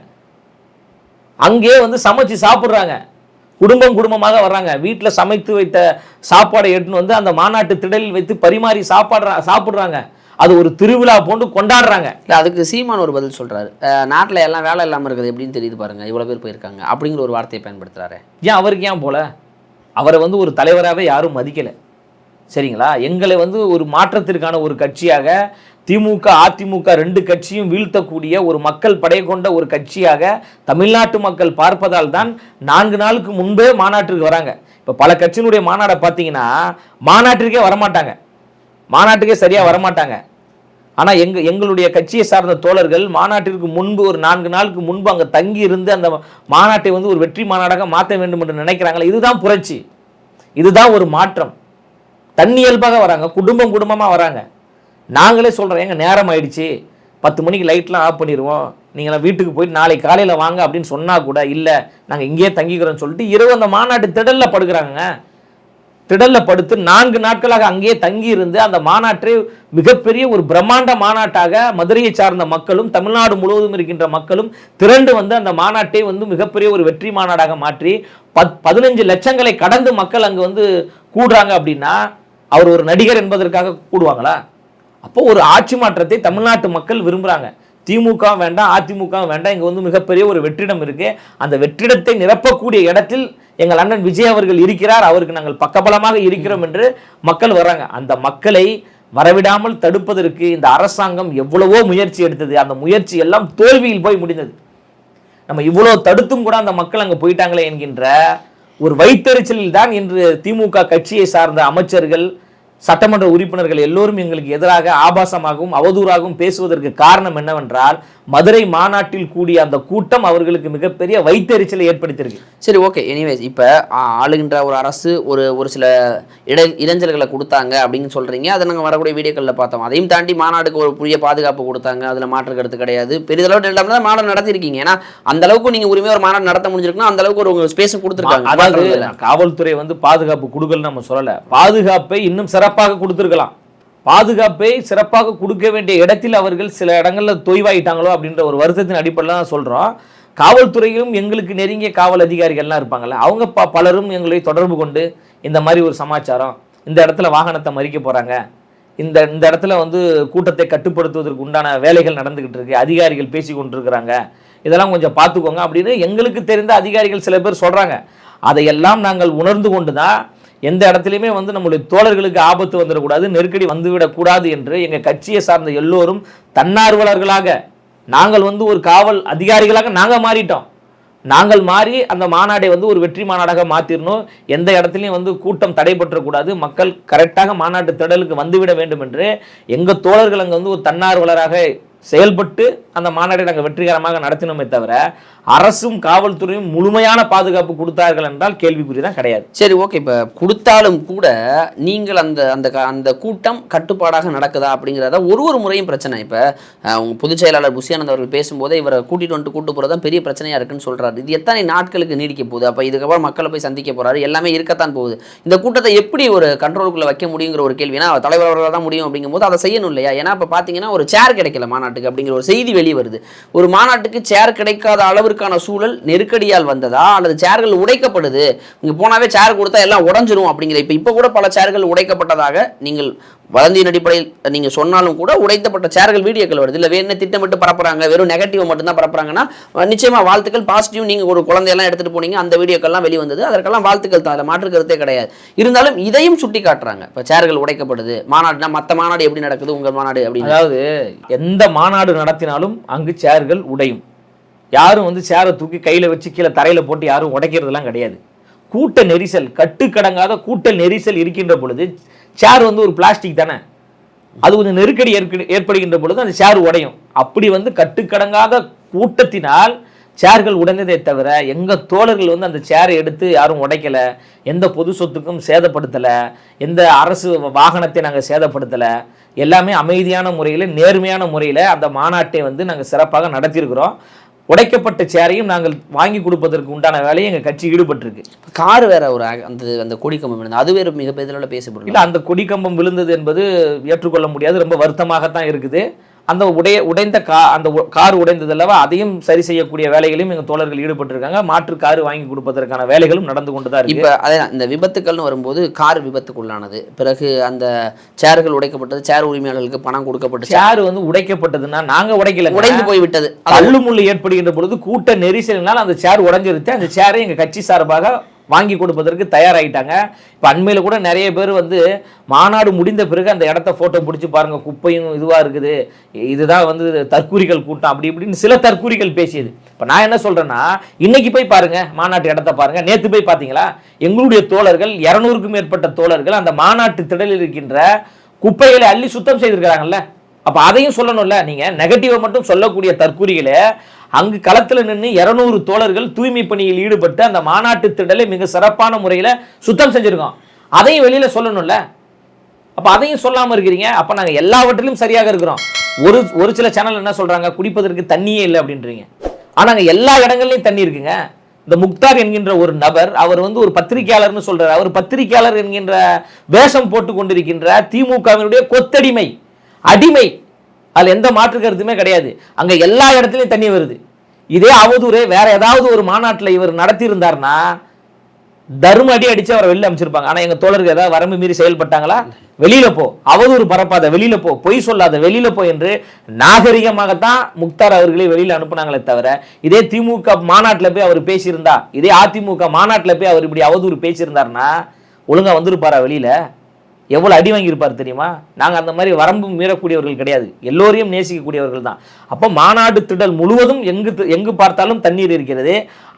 அங்கேயே வந்து சமைச்சு சாப்பிட்றாங்க. குடும்பம் குடும்பமாக வர்றாங்க. வீட்டில் சமைத்து வைத்த சாப்பாடை எடுத்துன்னு வந்து அந்த மாநாட்டு திடலில் வைத்து பரிமாறி சாப்பாடுறா சாப்பிட்றாங்க. அது ஒரு திருவிழா போன்று கொண்டாடுறாங்க. இல்லை அதுக்கு சீமான் ஒரு பதில் சொல்கிறாரு நாட்டில் எல்லாம் வேலை இல்லாமல் இருக்குது. எப்படின்னு தெரியுது பாருங்க. இவ்வளோ பேர் போயிருக்காங்க. அப்படிங்கிற ஒரு வார்த்தையை பயன்படுத்துறாரு. ஏன் அவருக்கு ஏன் போல? அவரை வந்து ஒரு தலைவராகவே யாரும் மதிக்கலை. சரிங்களா? எங்களை வந்து ஒரு மாற்றத்திற்கான ஒரு கட்சியாக திமுக அதிமுக ரெண்டு கட்சியும் வீழ்த்தக்கூடிய ஒரு மக்கள் படை கொண்ட ஒரு கட்சியாக தமிழ்நாட்டு மக்கள் பார்ப்பதால் தான் நான்கு நாளுக்கு முன்பே மாநாட்டிற்கு வராங்க. இப்போ பல கட்சியினுடைய மாநாடை பார்த்தீங்கன்னா மாநாட்டிற்கே வரமாட்டாங்க. மாநாட்டுக்கே சரியாக வரமாட்டாங்க. ஆனால் எங்க எங்களுடைய கட்சியை சார்ந்த தோழர்கள் மாநாட்டிற்கு முன்பு ஒரு நான்கு நாளுக்கு முன்பு அங்கே தங்கி இருந்து அந்த மாநாட்டை வந்து ஒரு வெற்றி மாநாடாக மாற்ற வேண்டும் என்று நினைக்கிறாங்களே இதுதான் புரட்சி. இதுதான் ஒரு மாற்றம். தன்னியல்பாக வராங்க குடும்பம் குடும்பமாக வராங்க. நாங்களே சொல்கிறோம் எங்கள் நேரம் ஆயிடுச்சு பத்து மணிக்கு லைட்லாம் ஆஃப் பண்ணிடுவோம் நீங்களாம் வீட்டுக்கு போயிட்டு நாளை காலையில் வாங்க அப்படின்னு சொன்னால் கூட இல்லை நாங்கள் இங்கேயே தங்கிக்கிறோம்னு சொல்லிட்டு இரவு அந்த மாநாட்டு திடலில் படுக்கிறாங்க திடலில் படுத்து நான்கு நாட்களாக அங்கேயே தங்கி இருந்து அந்த மாநாட்டை மிகப்பெரிய ஒரு பிரம்மாண்ட மாநாட்டாக மதுரையை சார்ந்த மக்களும் தமிழ்நாடு முழுவதும் இருக்கின்ற மக்களும் திரண்டு வந்து அந்த மாநாட்டை வந்து மிகப்பெரிய ஒரு வெற்றி மாநாடாக மாற்றி பத் பதினஞ்சு லட்சங்களை கடந்து மக்கள் அங்கே வந்து கூடுறாங்க அப்படின்னா அவர் ஒரு நடிகர் என்பதற்காக கூடுவாங்களா? அப்போ ஒரு ஆட்சி மாற்றத்தை தமிழ்நாட்டு மக்கள் விரும்புகிறாங்க திமுக வேண்டாம் அதிமுக வேண்டாம் இங்கே வந்து மிகப்பெரிய ஒரு வெற்றிடம் இருக்கு. அந்த வெற்றிடத்தை நிரப்பக்கூடிய இடத்தில் எங்கள் அண்ணன் விஜய் அவர்கள் இருக்கிறார். அவருக்கு நாங்கள் பக்கபலமாக இருக்கிறோம் என்று மக்கள் வர்றாங்க. அந்த மக்களை வரவிடாமல் தடுப்பதற்கு இந்த அரசாங்கம் எவ்வளவோ முயற்சி எடுத்தது. அந்த முயற்சி எல்லாம் தோல்வியில் போய் முடிந்தது. நம்ம இவ்வளோ தடுத்தும் கூட அந்த மக்கள் அங்கே போயிட்டாங்களே என்கின்ற ஒரு வைத்தறிச்சலில் தான் இன்று திமுக கட்சியை சார்ந்த அமைச்சர்கள் சட்டமன்ற உறுப்பினர்கள் எல்லோரும் எங்களுக்கு எதிராக ஆபாசமாகவும் அவதூறாகவும் பேசுவதற்கு காரணம் என்னவென்றால் மதுரை மாநாட்டில் கூடிய அந்த கூட்டம் அவர்களுக்கு மிகப்பெரிய வைத்தறிச்சலை ஏற்படுத்தியிருக்கு. சரி ஓகே எனிவேஸ் இப்போ ஆளுகின்ற ஒரு அரசு ஒரு ஒரு சில இட இடைஞ்சல்களை கொடுத்தாங்க அப்படின்னு சொல்கிறீங்க அதை நாங்கள் வரக்கூடிய வீடியோக்களில் பார்த்தோம். அதையும் தாண்டி மாநாடுக்கு ஒரு புதிய பாதுகாப்பு கொடுத்தாங்க. அதில் மாற்று கருத்து கிடையாது. பெரிதளவு தான் மாநாடு நடத்திருக்கீங்க ஏன்னா அந்த அளவுக்கு நீங்கள் உரிமையாக ஒரு மாநாடு நடத்த முடிஞ்சிருக்குன்னா அந்த அளவுக்கு ஒரு ஸ்பேஸ் கொடுத்துருக்காங்க. அதாவது. காவல்துறை வந்து பாதுகாப்பு கொடுக்கல நம்ம சொல்லல. பாதுகாப்பை இன்னும் சிறப்பாக கொடுத்துருக்கலாம். பாதுகாப்பை சிறப்பாக கொடுக்க வேண்டிய இடத்தில் அவர்கள் சில இடங்களில் தொய்வாயிட்டாங்களோ அப்படின்ற ஒரு வருத்தத்தின் அடிப்படையில் தான் சொல்றோம். காவல்துறையிலும் எங்களுக்கு நெருங்கிய காவல் அதிகாரிகள்லாம் இருப்பாங்கள்ல அவங்க ப பலரும் எங்களை தொடர்பு கொண்டு இந்த மாதிரி ஒரு சமாச்சாரம் இந்த இடத்துல வாகனத்தை மறிக்க போறாங்க. இந்த இந்த இடத்துல வந்து கூட்டத்தை கட்டுப்படுத்துவதற்கு உண்டான வேலைகள் நடந்துக்கிட்டு இருக்கு அதிகாரிகள் பேசி கொண்டிருக்கிறாங்க. இதெல்லாம் கொஞ்சம் பார்த்துக்கோங்க அப்படின்னு எங்களுக்கு தெரிந்த அதிகாரிகள் சில பேர் சொல்றாங்க. அதையெல்லாம் நாங்கள் உணர்ந்து கொண்டு தான் எந்த இடத்துலையுமே வந்து நம்முடைய தோழர்களுக்கு ஆபத்து வந்துடக்கூடாது நெருக்கடி வந்துவிடக்கூடாது என்று எங்கள் கட்சியை சார்ந்த எல்லோரும் தன்னார்வலர்களாக நாங்கள் வந்து ஒரு காவல் அதிகாரிகளாக நாங்கள் மாறிட்டோம். நாங்கள் மாறி அந்த மாநாடை வந்து ஒரு வெற்றி மாநாடாக மாற்றிடணும் எந்த இடத்துலையும் வந்து கூட்டம் தடைபற்றக்கூடாது மக்கள் கரெக்டாக மாநாட்டு திடலுக்கு வந்துவிட வேண்டும் என்று எங்கள் தோழர்கள் அங்கே வந்து ஒரு தன்னார்வலராக செயல்பட்டு அந்த மாநாட்டை நாங்கள் வெற்றிகரமாக நடத்தினோமே தவிர அரசும் காவல்துறையும் முழுமையான பாதுகாப்பு கொடுத்தார்கள் என்றால் கேள்விக்குறி தான் கிடையாது. சரி ஓகே. இப்போ கொடுத்தாலும் கூட நீங்கள் அந்த அந்த க- அந்த கூட்டம் கட்டுப்பாடாக நடக்குதா அப்படிங்கிறத ஒரு ஒரு முறையும் பிரச்சனை. இப்போ உங்கள் பொதுச் செயலாளர் புஷியானந்த் அவர்கள் பேசும்போதே இவரை கூட்டிட்டு வந்துட்டு கூட்டு போகிறது தான் பெரிய பிரச்சனையாக இருக்குன்னு சொல்கிறார் இது எத்தனை நாட்களுக்கு நீடிக்க போகுது? அப்போ இதுக்கப்புறம் மக்களை போய் சந்திக்க போகிறாரு எல்லாமே இருக்கத்தான் போகுது. இந்த கூட்டத்தை எப்படி ஒரு கண்ட்ரோலுக்குள்ளே வைக்க முடியுங்கிற ஒரு கேள்வினா தலைவர் அவர்களால் தான் முடியும் அப்படிங்கும்போது அதை செய்யணும் இல்லையா? ஏன்னா இப்போ பார்த்தீங்கன்னா ஒரு சேர் கிடைக்கல மாநாட்டுக்கு அப்படிங்கிற ஒரு செய்தி வெளியே வருது. ஒரு மாநாட்டுக்கு சேர் கிடைக்காத அளவிற்கான சூழல் நெருக்கடியால் வந்ததா? அல்லது சேர்கள் உடைக்கப்படுது. இங்கே போனாவே சேர் கொடுத்தா எல்லாம் உடஞ்சிரும் அப்படிங்கிற இப்போ இப்போ கூட பல சேர்கள் உடைக்கப்பட்டதாக நீங்கள் வதந்தியின் அடிப்படையில் நீங்கள் சொன்னாலும் கூட உடைத்தப்பட்ட சேர்கள் வீடியோக்கள் வருது. இல்லை வேறு திட்டமிட்டு பரப்புறாங்க? வெறும் நெகட்டிவ் மட்டும்தான் பரப்புறாங்கன்னா அஹ் நிச்சயமா வாழ்த்துக்கள். பாசிட்டிவ் நீங்கள் ஒரு குழந்தையெல்லாம் எடுத்துகிட்டு போனீங்க அந்த வீடியோக்கள்லாம் வெளி வந்தது அதற்கெல்லாம் வாழ்த்துக்கள் தான். அதில் மாற்று கருத்தே கிடையாது. இருந்தாலும் இதையும் சுட்டி காட்டுறாங்க இப்போ சேர்கள் உடைக்கப்படுது. மாநாடுனா மற்ற மாநாடு எப்படி நடக்குது? உங்கள் மாநாடு அப்படின்னு. அதாவது எந்த மாநாடு நடத்தினாலும் அங்கு சேர்கள் உடையும். யாரும் வந்து சேரை தூக்கி கையில் வச்சு கீழே தரையில் போட்டு யாரும் உடைக்கிறதுலாம் கிடையாது. கூட்ட நெரிசல் கட்டுக்கடங்காத கூட்ட நெரிசல் இருக்கின்ற பொழுது சேர் வந்து ஒரு பிளாஸ்டிக் தானே? அது கொஞ்சம் நெருக்கடி ஏற்படுகின்ற பொழுது அந்த சேர் உடையும். அப்படி வந்து கட்டுக்கடங்காத கூட்டத்தினால் சேர்கள் உடைந்ததே தவிர எங்கள் தோழர்கள் வந்து அந்த சேரை எடுத்து யாரும் உடைக்கல எந்த பொது சொத்துக்கும் சேதப்படுத்தலை எந்த அரசு வாகனத்தை நாங்கள் சேதப்படுத்தலை எல்லாமே அமைதியான முறையில் நேர்மையான முறையில் அந்த மாநாட்டை வந்து நாங்கள் சிறப்பாக நடத்தியிருக்கிறோம். உடைக்கப்பட்ட சேரையும் நாங்கள் வாங்கி கொடுப்பதற்கு உண்டான வேலையை எங்கள் கட்சி ஈடுபட்டிருக்கு. கார் வேற ஒரு அந்த அந்த கொடி கம்பம் இருந்தது அது வேறு மிகப்பெரிய அளவில் பேசப்படுது. இல்லை அந்த கொடி கம்பம் விழுந்தது என்பது ஏற்றுக்கொள்ள முடியாது. ரொம்ப வருத்தமாகத்தான் இருக்குது. அந்த உடைய உடைந்த கா அந்த கார் உடைந்தது அல்லவா அதையும் சரி செய்யக்கூடிய வேலைகளையும் எங்கள் தோழர்கள் ஈடுபட்டிருக்காங்க. மாற்று கார் வாங்கி கொடுப்பதற்கான வேலைகளும் நடந்து கொண்டு தான் இப்போ அதே இந்த விபத்துக்கள்னு வரும்போது கார் விபத்துக்குள்ளானது. பிறகு அந்த சேர்கள் உடைக்கப்பட்டது சேர் உரிமையாளர்களுக்கு பணம் கொடுக்கப்பட்டுச்சு. சேர் வந்து உடைக்கப்பட்டதுன்னா நாங்க உடைக்கல உடைந்து போய் விட்டது தள்ளுமுள்ளு ஏற்படுகின்ற பொழுது கூட்ட நெரிசலினால் அந்த சேர் உடைஞ்சிருச்சு. அந்த சேரை எங்க கட்சி சார்பாக வாங்கி கொடுப்பதற்கு தயாராகிட்டாங்க இப்போ அண்மையில் கூட நிறைய பேர் வந்து மாநாடு முடிந்த பிறகு அந்த இடத்த ஃபோட்டோ பிடிச்சி பாருங்கள் குப்பையும் இதுவாக இருக்குது. இதுதான் வந்து தற்கூரிகள் கூட்டம் அப்படி இப்படின்னு சில தற்கூரிகள் பேசியது. இப்போ நான் என்ன சொல்கிறேன்னா இன்னைக்கு போய் பாருங்கள் மாநாட்டு இடத்த பாருங்கள் நேற்று போய் பார்த்தீங்களா எங்களுடைய தோழர்கள் இரநூறுக்கும் மேற்பட்ட தோழர்கள் அந்த மாநாட்டு திடலில் இருக்கின்ற குப்பைகளை அள்ளி சுத்தம் செய்திருக்கிறாங்கல்ல. அப்போ அதையும் சொல்லணும்ல நீங்கள் நெகட்டிவை மட்டும் சொல்லக்கூடிய தற்கூரிகளை அங்கு களத்தில் நின்று இரநூறு தோழர்கள் தூய்மை பணியில் ஈடுபட்டு அந்த மாநாட்டு திடலை மிக சிறப்பான முறையில் சுத்தம் செஞ்சுருக்கோம். அதையும் வெளியில் சொல்லணும்ல? அப்போ அதையும் சொல்லாமல் இருக்கிறீங்க. அப்போ நாங்கள் எல்லாவற்றிலும் சரியாக இருக்கிறோம். ஒரு ஒரு சில சேனல் என்ன சொல்கிறாங்க குடிப்பதற்கு தண்ணியே இல்லை அப்படின்றீங்க. ஆனால் எல்லா இடங்கள்லையும் தண்ணி இருக்குங்க. இந்த முக்தார் என்கின்ற ஒரு நபர் அவர் வந்து ஒரு பத்திரிகையாளர்னு சொல்கிறார் அவர் பத்திரிகையாளர் என்கின்ற வேஷம் போட்டு கொண்டிருக்கின்ற திமுகவினுடைய கொத்தடிமை அடிமை அதில் எந்த மாற்று கருத்துமே கிடையாது. அங்கே எல்லா இடத்துலையும் தண்ணி வருது. இதே அவதூறு வேற ஏதாவது ஒரு மாநாட்டில் இவர் நடத்தியிருந்தார்னா தர்ம அடி அடிச்சு அவரை வெளியில் அமைச்சிருப்பாங்க ஆனால் எங்கள் தோழர்கள் ஏதாவது வரம்பு மீறி செயல்பட்டாங்களா? வெளியில போ. அவதூறு பரப்பாத வெளியில போ. பொய் சொல்லாத வெளியில போ என்று நாகரிகமாகத்தான் முக்தார் அவர்களை வெளியில் அனுப்புனாங்களே தவிர இதே திமுக மாநாட்டில் போய் அவர் பேசியிருந்தா இதே அதிமுக மாநாட்டில் போய் அவர் இப்படி அவதூறு பேசியிருந்தாருன்னா ஒழுங்காக வந்திருப்பாரா வெளியில? எவ்வளோ அடி வாங்கியிருப்பார் தெரியுமா? நாங்கள் அந்த மாதிரி வரம்பு மீறக்கூடியவர்கள் கிடையாது. எல்லோரையும் நேசிக்கக்கூடியவர்கள் தான். அப்போ மாநாடு திடல் முழுவதும் எங்கு எங்கு பார்த்தாலும் தண்ணீர் இருக்கிறது.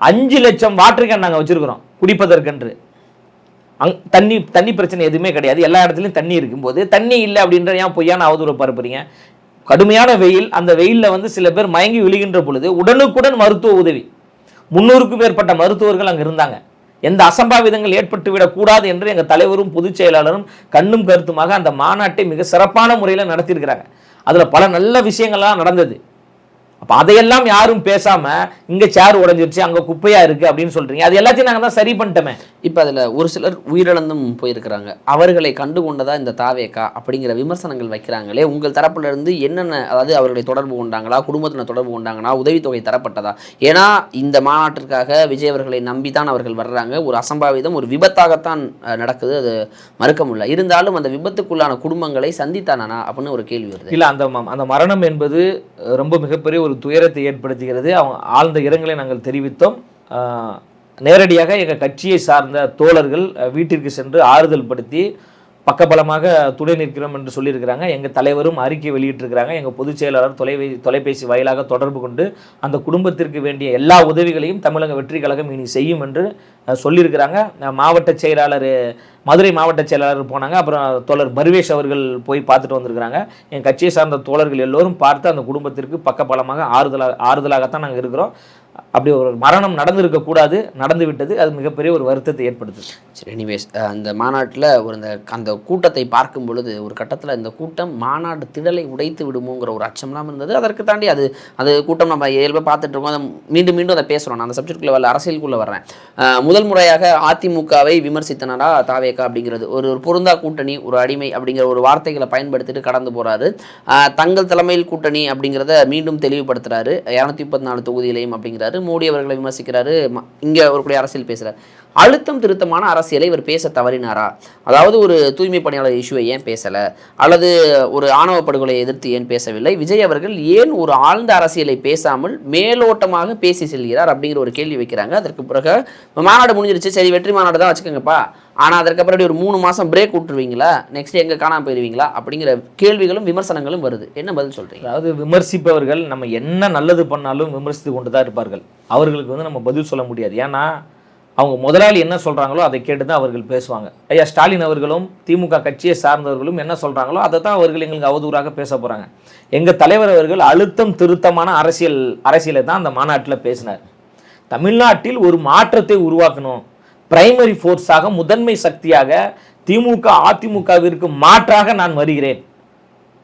அஞ்சு லட்சம் வாட்டர் கேன் நாங்கள் வச்சிருக்கிறோம் குடிப்பதற்கென்று. அங் தண்ணி தண்ணி பிரச்சனை எதுவுமே கிடையாது. எல்லா இடத்துலையும் தண்ணி இருக்கும்போது தண்ணி இல்லை அப்படின்ற ஏன் பொய்யான அவதூறு பரப்புறீங்க? கடுமையான வெயில் அந்த வெயிலில் வந்து சில பேர் மயங்கி விழுகின்ற பொழுது உடனுக்குடன் மருத்துவ உதவி. முன்னூறுக்கும் மேற்பட்ட மருத்துவர்கள் அங்கே இருந்தாங்க. எந்த அசம்பாவிதங்கள் ஏற்பட்டு விடக்கூடாது என்று எங்க தலைவரும் பொதுச் செயலாளரும் கண்ணும் கருத்துமாக அந்த மாநாட்டை மிக சிறப்பான முறையில் நடத்தியிருக்கிறாங்க. அதுல பல நல்ல விஷயங்கள்லாம் நடந்தது. அப்ப அதையெல்லாம் யாரும் பேசாம இங்க சேர் உடைஞ்சிருச்சு அங்க குப்பையா இருக்கு அப்படின்னு சொல்றீங்க. அது எல்லாத்தையும் நாங்க தான் சரி பண்ணிட்டோமே. இப்போ அதில் ஒரு சிலர் உயிரிழந்தும் போயிருக்கிறாங்க. அவர்களை கண்டு கொண்டதா இந்த தாவேக்கா அப்படிங்கிற விமர்சனங்கள் வைக்கிறாங்களே உங்கள் தரப்புல இருந்து என்னென்ன அதாவது அவர்களை தொடர்பு கொண்டாங்களா குடும்பத்தினர் தொடர்பு கொண்டாங்களா உதவித்தொகை தரப்பட்டதா? ஏன்னா இந்த மாநாட்டிற்காக விஜய் அவர்களை நம்பி தான் அவர்கள் வர்றாங்க. ஒரு அசம்பாவிதம் ஒரு விபத்தாகத்தான் நடக்குது. அது மறுக்க முடியல. இருந்தாலும் அந்த விபத்துக்குள்ளான குடும்பங்களை சந்தித்தானா அப்படின்னு ஒரு கேள்வி வருது. இல்ல அந்த அந்த மரணம் என்பது ரொம்ப மிகப்பெரிய ஒரு துயரத்தை ஏற்படுத்துகிறது. அவங்க ஆழ்ந்த இரங்கலை நாங்கள் தெரிவித்தோம். நேரடியாக எங்கள் கட்சியை சார்ந்த தோழர்கள் வீட்டிற்கு சென்று ஆறுதல் படுத்தி பக்கபலமாக துணை நிற்கிறோம் என்று சொல்லியிருக்கிறாங்க. எங்கள் தலைவரும் அறிக்கை வெளியிட்டிருக்கிறாங்க. எங்கள் பொதுச் செயலாளர் தொலைவே தொலைபேசி வாயிலாக தொடர்பு கொண்டு அந்த குடும்பத்திற்கு வேண்டிய எல்லா உதவிகளையும் தமிழக வெற்றி கழகம் இனி செய்யும் என்று சொல்லியிருக்கிறாங்க. மாவட்ட செயலாளர் மதுரை மாவட்ட செயலாளர் போனாங்க. அப்புறம் தோழர் பர்வேஷ் அவர்கள் போய் பார்த்துட்டு வந்திருக்கிறாங்க. என் கட்சியை சார்ந்த தோழர்கள் எல்லோரும் பார்த்து அந்த குடும்பத்திற்கு பக்கபலமாக ஆறுதலாக ஆறுதலாகத்தான் நாங்கள் இருக்கிறோம். அப்படி ஒரு மரணம் நடந்திருக்க கூடாது நடந்து விட்டது அது மிகப்பெரிய ஒரு வருத்தத்தை ஏற்படுத்துது. சரி எனிவேஸ் அந்த மாநாட்டில் ஒரு அந்த அந்த கூட்டத்தை பார்க்கும் பொழுது ஒரு கட்டத்தில் இந்த கூட்டம் மாநாடு திடலை உடைத்து விடுமோங்கிற ஒரு அச்சம்லாம் இருந்தது. அதற்கு தாண்டி அது அது கூட்டம் நம்ம இயல்பாக பார்த்துட்டு இருக்கோம். அதை மீண்டும் மீண்டும் அதை பேசுகிறோம் நான் அந்த சப்ஜெக்ட்குள்ளே வரல அரசியலுக்குள்ளே வர்றேன். முதல் முறையாக அதிமுகவை விமர்சித்தனரா தாவேக்கா அப்படிங்கிறது. ஒரு ஒரு பொருந்தா கூட்டணி ஒரு அடிமை அப்படிங்கிற ஒரு வார்த்தைகளை பயன்படுத்திட்டு கடந்து போகிறாரு தங்கள் தலைமையில் கூட்டணி அப்படிங்கிறத மீண்டும் தெளிவுபடுத்துகிறாரு இரநூத்தி முப்பத்தி நாலு தொகுதியிலையும் விமர்சிக்கிறாரு மோடி அவர்களை விமர்சிக்கிறாரு இங்கே இங்க அவருடைய அரசியல் பேசுகிறார் அழுத்தம் திருத்தமான அரசியலை இவர் பேச தவறினாரா? அதாவது ஒரு தூய்மை பணியாளர் இஷ்யூவை ஏன் பேசலை? அல்லது ஒரு ஆணவ படுகொலையை எதிர்த்து ஏன் பேசவில்லை? விஜய் அவர்கள் ஏன் ஒரு ஆழ்ந்த அரசியலை பேசாமல் மேலோட்டமாக பேசி செல்கிறார் அப்படிங்கிற ஒரு கேள்வி வைக்கிறாங்க. அதற்கு பிறகு மாநாடு முடிஞ்சிருச்சு. சரி வெற்றி மாநாடு தான் வச்சுக்கோங்கப்பா. ஆனால் அதற்கப்புறம் இப்படி ஒரு மூணு மாதம் பிரேக் விட்டுருவீங்களா? நெக்ஸ்ட் எங்கே காணாமல் போயிருவீங்களா? அப்படிங்கிற கேள்விகளும் விமர்சனங்களும் வருது. என்ன பதில் சொல்கிறீங்க அதாவது விமர்சிப்பவர்கள் நம்ம என்ன நல்லது பண்ணாலும் விமர்சித்து கொண்டு தான் இருப்பார்கள். அவர்களுக்கு வந்து நம்ம பதில் சொல்ல முடியாது. ஏன்னா அவங்க முதலாளி என்ன சொல்கிறாங்களோ அதை கேட்டு தான் அவர்கள் பேசுவாங்க. ஐயா ஸ்டாலின் அவர்களும் திமுக கட்சியை சார்ந்தவர்களும் என்ன சொல்கிறாங்களோ அதை தான் அவர்கள் எங்களுக்கு அவதூறாக பேச போகிறாங்க எங்கள் தலைவர் அவர்கள் அழுத்தம் திருத்தமான அரசியல் அரசியலை தான் அந்த மாநாட்டில் பேசினார். தமிழ்நாட்டில் ஒரு மாற்றத்தை உருவாக்கணும். பிரைமரி ஃபோர்ஸாக முதன்மை சக்தியாக திமுக அதிமுகவிற்கு மாற்றாக நான் வருகிறேன்.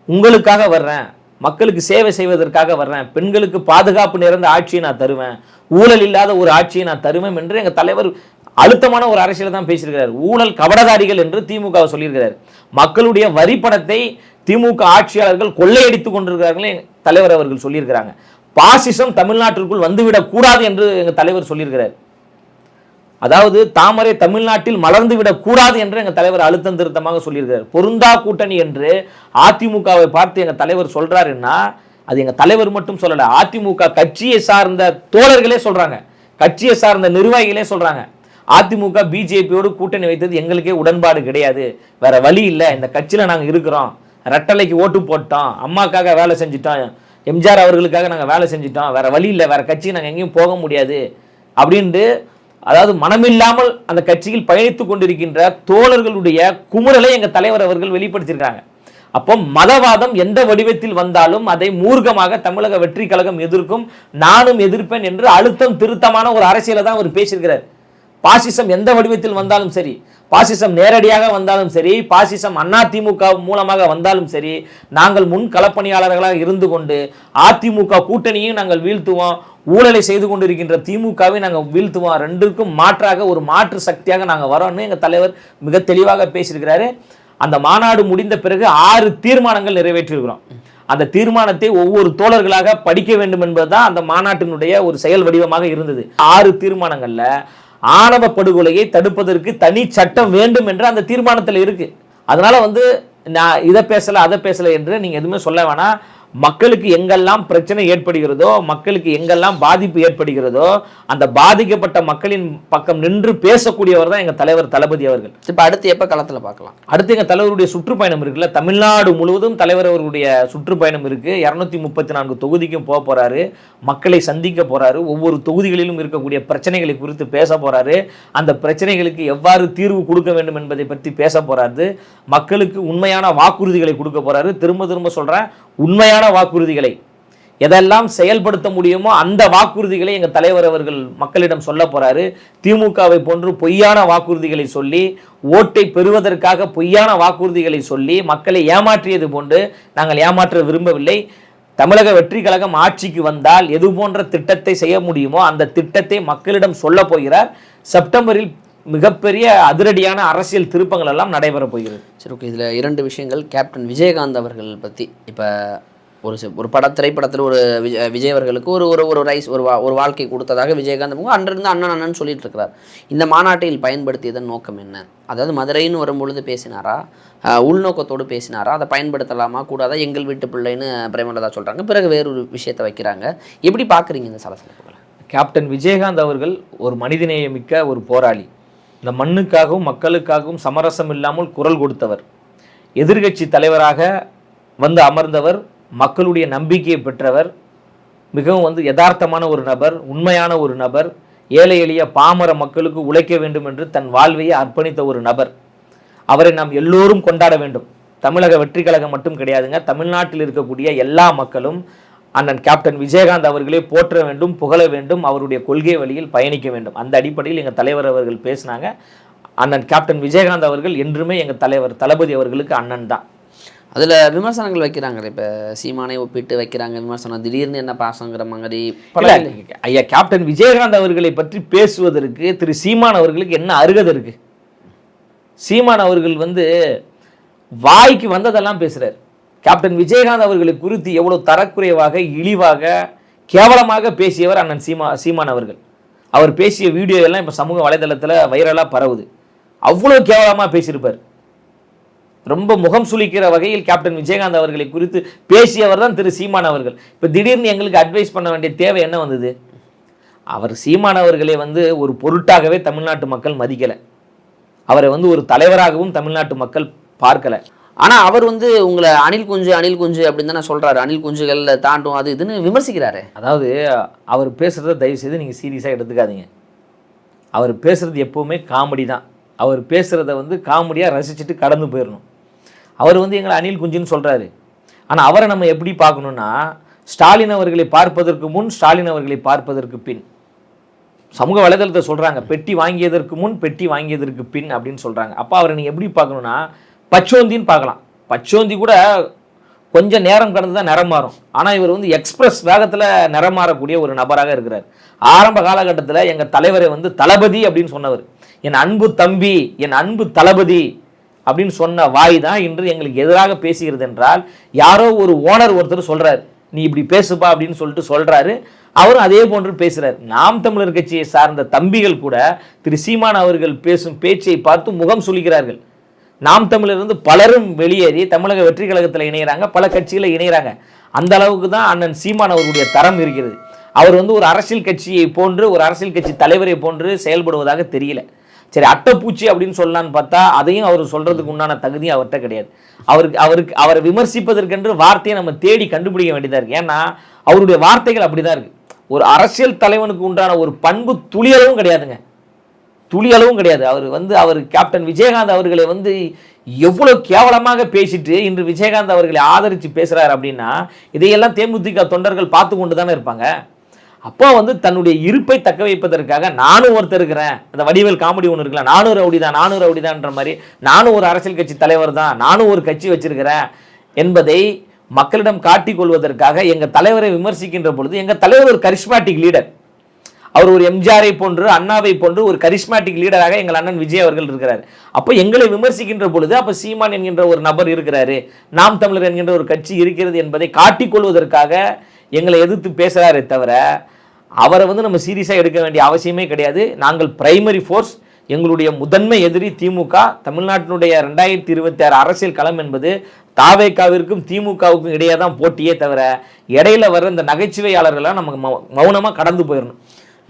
உங்களுக்காக வர்றேன். மக்களுக்கு சேவை செய்வதற்காக வர்றேன். பெண்களுக்கு பாதுகாப்பு நிறைந்த ஆட்சியை நான் தருவேன். ஊழல் இல்லாத ஒரு ஆட்சியை நான் தருவேன் என்று எங்கள் தலைவர் அழுத்தமான ஒரு அரசியல் தான் பேசியிருக்கிறார். ஊழல் கபடதாரிகள் என்று திமுக சொல்லியிருக்கிறார். மக்களுடைய வரி பணத்தை திமுக ஆட்சியாளர்கள் கொள்ளையடித்துக் கொண்டிருக்கிறார்கள் தலைவர் அவர்கள் சொல்லியிருக்கிறாங்க. பாசிசம் தமிழ்நாட்டிற்குள் வந்துவிடக்கூடாது என்று எங்கள் தலைவர் சொல்லியிருக்கிறார். அதாவது தாமரை தமிழ்நாட்டில் மலர்ந்து விடக்கூடாது என்று எங்கள் தலைவர் அழுத்தம் திருத்தமாக சொல்லியிருக்கிறார் பொருந்தா கூட்டணி என்று அதிமுகவை பார்த்து எங்கள் தலைவர் சொல்கிறாருன்னா அது எங்கள் தலைவர் மட்டும் சொல்லலை அதிமுக கட்சியை சார்ந்த தோழர்களே சொல்கிறாங்க கட்சியை சார்ந்த நிர்வாகிகளே சொல்கிறாங்க அதிமுக பிஜேபியோடு கூட்டணி வைத்தது எங்களுக்கே உடன்பாடு கிடையாது. வேற வழி இல்லை இந்த கட்சியில் நாங்கள் இருக்கிறோம். ரெட்டலைக்கு ஓட்டு போட்டோம். அம்மாக்காக வேலை செஞ்சுட்டோம். எம்ஜிஆர் அவர்களுக்காக நாங்கள் வேலை செஞ்சுட்டோம். வேற வழி இல்லை வேற கட்சி நாங்கள் எங்கேயும் போக முடியாது. அப்படின்ட்டு அதாவது மனமில்லாமல் அந்த கட்சியில் பயணித்துக் கொண்டிருக்கின்ற தோழர்களுடைய குமுறலை எங்க தலைவர் அவர்கள் வெளிப்படுத்தியிருக்காங்க அப்போ மதவாதம் எந்த வடிவத்தில் வந்தாலும் அதை மூர்க்கமாக தமிழக வெற்றி கழகம் எதிர்க்கும் நானும் எதிர்ப்பேன் என்று அழுத்தம் திருத்தமான ஒரு அரசியலை தான் அவர் பேசியிருக்கிறார். பாசிசம் எந்த வடிவத்தில் வந்தாலும் சரி பாசிசம் நேரடியாக வந்தாலும் சரி பாசிசம் அதிமுக மூலமாக வந்தாலும் சரி நாங்கள் முன் களப்பணியாளர்களாக இருந்து கொண்டு அதிமுக கூட்டணியும் நாங்கள் வீழ்த்துவோம் ஊழலை செய்து கொண்டிருக்கின்ற திமுகவை நாங்கள் வீழ்த்துவோம் ரெண்டுக்கும் மாற்றாக ஒரு மாற்று சக்தியாக நாங்கள் வரோம்னு எங்கள் தலைவர் மிக தெளிவாக பேசியிருக்கிறாரு. அந்த மாநாடு முடிந்த பிறகு ஆறு தீர்மானங்கள் நிறைவேற்றியிருக்கிறோம். அந்த தீர்மானத்தை ஒவ்வொரு தோழர்களாக படிக்க வேண்டும் என்பதுதான் அந்த மாநாட்டினுடைய ஒரு செயல் வடிவமாக இருந்தது. ஆறு தீர்மானங்கள்ல ஆணவ படுகொலையை தடுப்பதற்கு தனி சட்டம் வேண்டும் என்று அந்த தீர்மானத்தில் இருக்குது அதனால் வந்து நான் இதை பேசலை அதை பேசலை என்று நீங்கள் எதுவுமே சொல்ல வேணாம். மக்களுக்கு எங்கெல்லாம் பிரச்சனை ஏற்படுகிறதோ மக்களுக்கு எங்கெல்லாம் பாதிப்பு ஏற்படுகிறதோ அந்த பாதிக்கப்பட்ட மக்களின் பக்கம் நின்று பேசக்கூடியவர் தான் எங்க தலைவர் தளபதி அவர்கள். இப்போ அடுத்து எப்போ களத்தில் பார்க்கலாம்? அடுத்து எங்க தலைவருடைய சுற்றுப்பயணம் இருக்குல்ல தமிழ்நாடு முழுவதும் தலைவர் அவருடைய சுற்றுப்பயணம் இருக்கு. இரநூத்தி முப்பத்தி நான்கு தொகுதிக்கும் போக போறாரு. மக்களை சந்திக்க போறாரு. ஒவ்வொரு தொகுதிகளிலும் இருக்கக்கூடிய பிரச்சனைகளை குறித்து பேச போறாரு. அந்த பிரச்சனைகளுக்கு எவ்வாறு தீர்வு கொடுக்க வேண்டும் என்பதை பற்றி பேச போறாரு. மக்களுக்கு உண்மையான வாக்குறுதிகளை கொடுக்க போறாரு. திரும்ப திரும்ப சொல்றேன் உண்மையான வாக்குறுதிகளை எதெல்லாம் செயல்படுத்த முடியுமோ அந்த வாக்குறுதிகளை எங்கள் தலைவர் அவர்கள் மக்களிடம் சொல்ல போகிறாரு திமுகவை போன்று பொய்யான வாக்குறுதிகளை சொல்லி ஓட்டை பெறுவதற்காக பொய்யான வாக்குறுதிகளை சொல்லி மக்களை ஏமாற்றியது போன்று நாங்கள் ஏமாற்ற விரும்பவில்லை. தமிழக வெற்றி கழகம் ஆட்சிக்கு வந்தால் எது போன்ற திட்டத்தை செய்ய முடியுமோ அந்த திட்டத்தை மக்களிடம் சொல்ல போகிறார். செப்டம்பரில் மிகப்பெரிய அதிரடியான அரசியல் திருப்பங்கள் எல்லாம் நடைபெறப் போகிறது. சரி ஓகே இதில் இரண்டு விஷயங்கள். கேப்டன் விஜயகாந்த் அவர்கள் பற்றி இப்போ ஒரு ஒரு பட திரைப்படத்தில் ஒரு விஜய் விஜய் அவர்களுக்கு ஒரு ஒரு ஒரு ரைஸ் ஒரு வா ஒரு வாழ்க்கை கொடுத்ததாக விஜயகாந்த் அன்றிருந்து அண்ணன் அண்ணன் சொல்லிட்டு இருக்கிறார். இந்த மாநாட்டில் பயன்படுத்தியதன் நோக்கம் என்ன? அதாவது மதுரைன்னு வரும்பொழுது பேசினாரா? உள்நோக்கத்தோடு பேசினாரா? அதை பயன்படுத்தலாமா? கூடாதா? எங்கள் வீட்டு பிள்ளைன்னு பிரேமலதா சொல்கிறாங்க பிறகு வேறொரு விஷயத்தை வைக்கிறாங்க. எப்படி பார்க்குறீங்க இந்த சலசலப்புகளை? கேப்டன் விஜயகாந்த் அவர்கள் ஒரு மனிதநேயமிக்க ஒரு போராளி. இந்த மண்ணுக்காகவும் மக்களுக்காகவும் சமரசம் இல்லாமல் குரல் கொடுத்தவர். எதிர்கட்சி தலைவராக வந்து அமர்ந்தவர் மக்களுடைய நம்பிக்கையை பெற்றவர் மிகவும் வந்து யதார்த்தமான ஒரு நபர் உண்மையான ஒரு நபர் ஏழை எளிய பாமர மக்களுக்கு உழைக்க வேண்டும் என்று தன் வாழ்வையை அர்ப்பணித்த ஒரு நபர். அவரை நாம் எல்லோரும் கொண்டாட வேண்டும். தமிழக வெற்றி கழகம் மட்டும் கிடையாதுங்க. தமிழ்நாட்டில் இருக்கக்கூடிய எல்லா மக்களும் அண்ணன் கேப்டன் விஜயகாந்த் அவர்களே போற்ற வேண்டும் புகழ வேண்டும் அவருடைய கொள்கை வழியில் பயணிக்க வேண்டும். அந்த அடிப்படையில் எங்கள் தலைவர் அவர்கள் பேசினாங்க. அண்ணன் கேப்டன் விஜயகாந்த் அவர்கள் என்றுமே எங்கள் தலைவர் தளபதி அவர்களுக்கு அண்ணன் தான். அதில் விமர்சனங்கள் வைக்கிறாங்க இப்போ? சீமானை ஒப்பிட்டு வைக்கிறாங்க விமர்சனம். திடீர்னு என்ன பாசங்கிற மாதிரி? ஐயா கேப்டன் விஜயகாந்த் அவர்களை பற்றி பேசுவதற்கு திரு சீமான் அவர்களுக்கு என்ன அருகதை இருக்கு? சீமான் அவர்கள் வந்து வாய்க்கு வந்ததெல்லாம் பேசுறார். கேப்டன் விஜயகாந்த் அவர்களுக்கு குறித்து எவ்வளோ தரக்குறைவாக இழிவாக கேவலமாக பேசியவர் அண்ணன் சீமா சீமான் அவர்கள். அவர் பேசிய வீடியோ எல்லாம் இப்போ சமூக வலைதளத்தில் வைரலாக பரவுது. அவ்வளோ கேவலமாக பேசியிருப்பார். ரொம்ப முகம் சுளிக்கிற வகையில் கேப்டன் விஜயகாந்த் அவர்களை குறித்து பேசியவர் தான் திரு சீமான் அவர்கள். இப்போ திடீர்னு எங்களுக்கு அட்வைஸ் பண்ண வேண்டிய தேவை என்ன வந்தது? அவர் சீமான் அவர்களை வந்து ஒரு பொருட்டாகவே தமிழ்நாட்டு மக்கள் மதிக்கலை. அவரை வந்து ஒரு தலைவராகவும் தமிழ்நாட்டு மக்கள் பார்க்கலை. ஆனால் அவர் வந்து உங்களை அணில் குஞ்சு அணில் குஞ்சு அப்படின்னு தானே சொல்கிறாரு அணில் குஞ்சுகளில் தாண்டும் அது இதுன்னு விமர்சிக்கிறாரு. அதாவது அவர் பேசுகிறத தயவு செய்து நீங்கள் சீரியஸாக எடுத்துக்காதீங்க. அவர் பேசுகிறது எப்போவுமே காமெடி தான். அவர் பேசுகிறத வந்து காமெடியாக ரசிச்சுட்டு கடந்து போயிடணும் அவர் வந்து எங்களை அணில் குஞ்சுன்னு சொல்கிறாரு ஆனால் அவரை நம்ம எப்படி பார்க்கணுன்னா ஸ்டாலின் அவர்களை பார்ப்பதற்கு முன் ஸ்டாலின் அவர்களை பார்ப்பதற்கு பின். சமூக வலைதளத்தை சொல்கிறாங்க பெட்டி வாங்கியதற்கு முன் பெட்டி வாங்கியதற்கு பின் அப்படின்னு சொல்கிறாங்க அப்போ அவரை நீங்கள் எப்படி பார்க்கணுன்னா பச்சோந்தின்னு பார்க்கலாம். பச்சோந்தி கூட கொஞ்சம் நேரம் கடந்து தான் நிறம் மாறும். ஆனால் இவர் வந்து எக்ஸ்பிரஸ் வேகத்தில் நிறம் மாறக்கூடிய ஒரு நபராக இருக்கிறார். ஆரம்ப காலகட்டத்தில் எங்கள் தலைவரை வந்து தளபதி அப்படின்னு சொன்னவர். என் அன்பு தம்பி என் அன்பு தளபதி அப்படின்னு சொன்ன வாய் தான் இன்று எங்களுக்கு எதிராக பேசுகிறது என்றால் யாரோ ஒரு ஓனர் ஒருத்தர் சொல்கிறார் நீ இப்படி பேசுப்பா அப்படின்னு சொல்லிட்டு சொல்கிறாரு அவரும் அதே போன்று பேசுகிறார் நாம் தமிழர் கட்சியை சார்ந்த தம்பிகள் கூட திரு சீமான் அவர்கள் பேசும் பேச்சை பார்த்து முகம் சொல்கிறார்கள் நாம் தமிழிலிருந்து பலரும் வெளியேறி தமிழக வெற்றி கழகத்தில் இணைகிறாங்க பல கட்சிகளை இணைகிறாங்க அந்த அளவுக்கு தான் அண்ணன் சீமான் அவர்களுடைய தரம் இருக்கிறது. அவர் வந்து ஒரு அரசியல் கட்சியை போன்று ஒரு அரசியல் கட்சி தலைவரை போன்று செயல்படுவதாக தெரியல. சரி அட்டைப்பூச்சி அப்படின்னு சொல்லலான்னு பார்த்தா அதையும் அவர் சொல்கிறதுக்கு உண்டான தகுதி அவர்கிட்ட கிடையாது. அவருக்கு அவருக்கு அவரை விமர்சிப்பதற்கென்று வார்த்தையை நம்ம தேடி கண்டுபிடிக்க வேண்டியதாக இருக்குது ஏன்னா அவருடைய வார்த்தைகள் அப்படிதான் இருக்குது ஒரு அரசியல் தலைவனுக்கு உண்டான ஒரு பண்பு துளியளவும் கிடையாதுங்க. துளி அளவும் கிடையாது. அவர் வந்து அவர் கேப்டன் விஜயகாந்த் அவர்களை வந்து எவ்வளோ கேவலமாக பேசிட்டு இன்று விஜயகாந்த் அவர்களை ஆதரித்து பேசுகிறார் அப்படின்னா இதையெல்லாம் தேமுதிக தொண்டர்கள் பார்த்து கொண்டு தானே இருப்பாங்க. அப்போ வந்து தன்னுடைய இருப்பை தக்க வைப்பதற்காக நானும் ஒருத்தர் இருக்கிறேன். அந்த வடிவேல் காமெடி ஒன்று இருக்குல்ல நானும் ரவுடி தான் நானும் ரவுடி தான்ன்ற மாதிரி நானும் ஒரு அரசியல் கட்சி தலைவர் தான் நானும் ஒரு கட்சி வச்சிருக்கிறேன் என்பதை மக்களிடம் காட்டிக் கொள்வதற்காக எங்கள் தலைவரை விமர்சிக்கின்ற பொழுது எங்கள் தலைவர் ஒரு கரிஷ்மாட்டிக் லீடர் அவர் ஒரு எம்ஜிஆரை போன்று அண்ணாவை போன்று ஒரு கரிஸ்மேட்டிக் லீடராக எங்கள் அண்ணன் விஜய் அவர்கள் இருக்கிறார். அப்போ எங்களை விமர்சிக்கின்ற பொழுது அப்போ சீமான் என்கின்ற ஒரு நபர் இருக்கிறாரு. நாம் தமிழர் என்கின்ற ஒரு கட்சி இருக்கிறது என்பதை காட்டிக் கொள்வதற்காக எங்களை எதிர்த்து பேசுகிறாரே தவிர அவரை வந்து நம்ம சீரியஸாக எடுக்க வேண்டிய அவசியமே கிடையாது. நாங்கள் பிரைமரி ஃபோர்ஸ் எங்களுடைய முதன்மை எதிரி திமுக தமிழ்நாட்டினுடைய ரெண்டாயிரத்தி இருபத்தி ஆறு அரசியல் களம் என்பது தாவேக்காவிற்கும் திமுகவுக்கும் இடையே தான் போட்டியே தவிர இடையில வர்ற இந்த நகைச்சுவையாளர்கள்லாம் நமக்கு மௌனமாக கடந்து போயிடணும்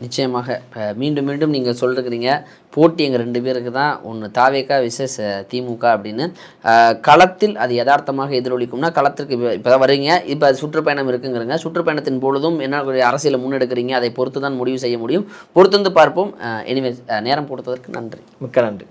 நிச்சயமாக. இப்போ மீண்டும் மீண்டும் நீங்கள் சொல்லிருக்கிறீங்க போட்டி எங்கள் ரெண்டு பேருக்கு தான் ஒன்று தாவேக்கா விசஸ் திமுக அப்படின்னு. களத்தில் அது யதார்த்தமாக எதிரொலிக்கும்னா களத்திற்கு இப்போ தான் வரீங்க இப்போ அது சுற்றுப்பயணம் இருக்குங்கிறங்க. சுற்றுப்பயணத்தின் பொழுதும் என்ன அரசியலை முன்னெடுக்கிறீங்க. அதை பொறுத்து தான் முடிவு செய்ய முடியும். பொறுத்து வந்து பார்ப்போம் எனிவே நேரம் கொடுத்ததற்கு நன்றி. மிக்க நன்றி.